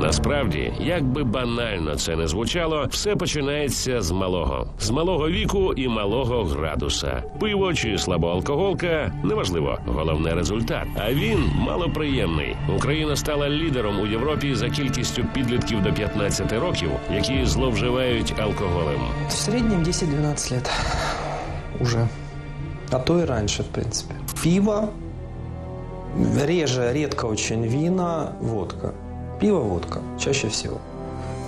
Насправді, як би банально це не звучало, все починається з малого, з малого віку і малого градуса. Пиво чи слабоалкоголка неважливо, головне результат. А він малоприємний. Україна стала лідером у Європі за кількістю підлітків до 15 років, які зловживають алкоголем. В среднем 10-12 лет уже. А то и раньше, в принципе. Пиво, реже, редко очень вина, водка. Пиво, водка, чаще всего.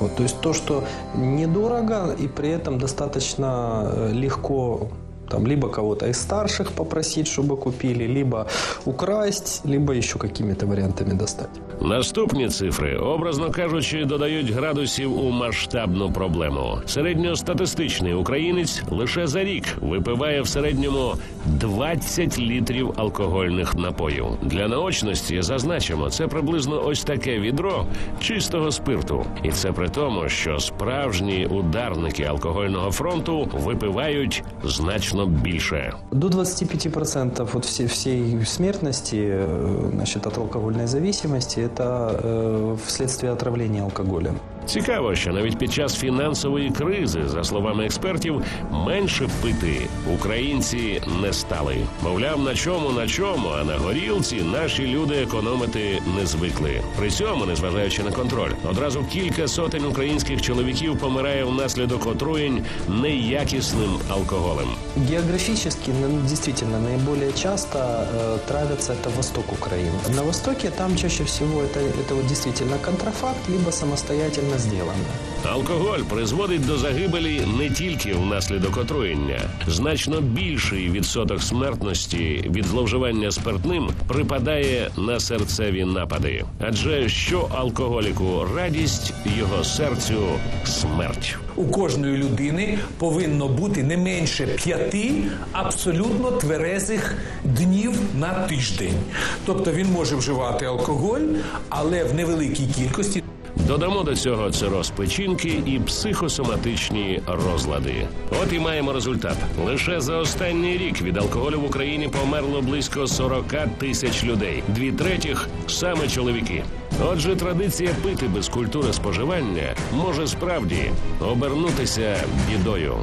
Вот, то есть то, что недорого и при этом достаточно э, легко там, либо кого-то из старших попросить, чтобы купили, либо украсть, либо еще какими-то вариантами достать. Наступні цифри, образно кажучи, додають градусів у масштабну проблему. Середньостатистичний українець лише за рік випиває в середньому 20 літрів алкогольних напоїв. Для наочності зазначимо, це приблизно ось таке відро чистого спирту, і це при тому, що справжні ударники алкогольного фронту випивають значно більше. До 25% от всей, всей смертности э, значит, от алкогольной зависимости это э, вследствие отравления алкоголем. Цікаво, що навіть під час фінансової кризи, за словами експертів, менше пити українці не стали. Мовляв, на чому на чому, а на горілці наші люди економити не звикли. При цьому, незважаючи на контроль, одразу кілька сотень українських чоловіків помирає внаслідок отруєнь неякісним алкоголем. Географически н- действительно наиболее часто э, травятся это восток Украины. На востоке там чаще всего это, это вот действительно контрафакт, либо самостоятельно сделано. Алкоголь призводить до загибелі не тільки внаслідок отруєння. Значно більший відсоток смертності від зловживання спиртним припадає на серцеві напади. Адже що алкоголіку радість, його серцю смерть. У кожної людини повинно бути не менше п'яти абсолютно тверезих днів на тиждень. Тобто він може вживати алкоголь, але в невеликій кількості. Додамо до цього цироз печінки і психосоматичні розлади. От і маємо результат. Лише за останній рік від алкоголю в Україні померло близько 40 тисяч людей. Дві третіх саме чоловіки. Отже, традиція пити без культури споживання може справді обернутися бідою.